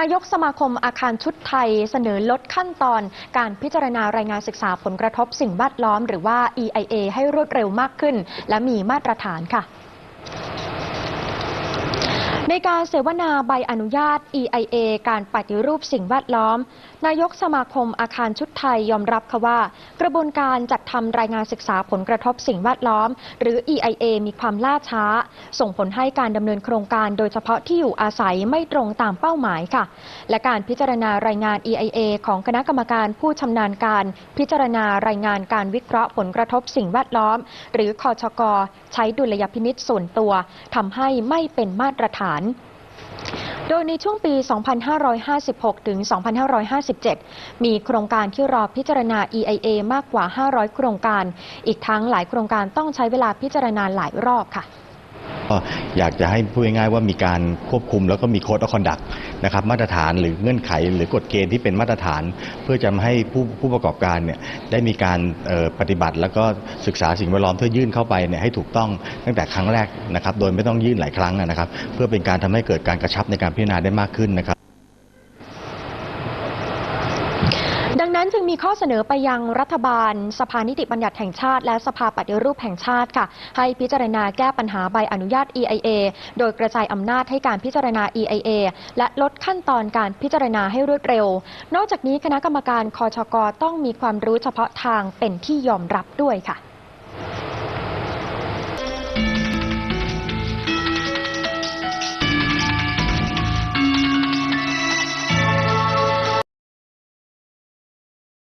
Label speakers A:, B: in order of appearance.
A: นายกสมาคมอาคารชุดไทยเสนอลดขั้นตอน การพิจารณารายงานศึกษาผลกระทบสิ่งแวดล้อม หรือว่า EIA ให้รวดเร็วมากขึ้น และมีมาตรฐานค่ะ ในการเสวนาใบอนุญาต EIA การปฏิรูปสิ่งแวดล้อม นายกสมาคมอาคารชุดไทยยอมรับค่ะว่า กระบวนการจัดทำรายงานศึกษาผลกระทบสิ่งแวดล้อม หรือ EIA มีความล่าช้า ส่งผลให้การดำเนินโครงการโดยเฉพาะที่อยู่อาศัยไม่ตรงตามเป้าหมายค่ะ และการพิจารณารายงาน EIA ของคณะกรรมการผู้ชำนาญการ พิจารณารายงานการวิเคราะห์ผลกระทบสิ่งแวดล้อม หรือคอชกใช้ดุลยพินิษส่วนตัวทำให้ไม่เป็นมาตรฐานโดยในช่วงปี 2556 ถึง 2557 มีโครงการที่รอพิจารณา EIA มากกว่า 500 โครงการ อีกทั้งหลายโครงการต้องใช้เวลาพิจารณาหลายรอบค่ะ
B: ก็อยากจะให้พูดง่ายๆว่ามีการควบคุมแล้วก็มีโค้ดอคอนดักนะครับมาตรฐานหรือเงื่อนไข หรือกฎเกณฑ์ที่เป็นมาตรฐาน เพื่อจะให้ผู้ผู้ประกอบการเนี่ยได้มีการปฏิบัติ แล้วก็ศึกษาสิ่งแวดล้อมเพื่อยื่นเข้าไปเนี่ยให้ถูกต้องตั้งแต่ครั้งแรกนะครับโดยไม่ต้องยื่นหลายครั้งนะครับ เพื่อเป็นการทำให้เกิดการกระชับในการพิจารณาได้มากขึ้นนะครับ
A: ดังนั้นจึงมีข้อเสนอไปยังรัฐบาล สภานิติบัญญัติแห่งชาติ และสภาปฏิรูปแห่งชาติค่ะ ให้พิจารณาแก้ปัญหาใบอนุญาต EIA โดยกระจายอำนาจให้การพิจารณา EIA และลดขั้นตอนการพิจารณาให้รวดเร็ว นอกจากนี้คณะกรรมการคอชกต้องมีความรู้เฉพาะทางเป็นที่ยอมรับด้วยค่ะ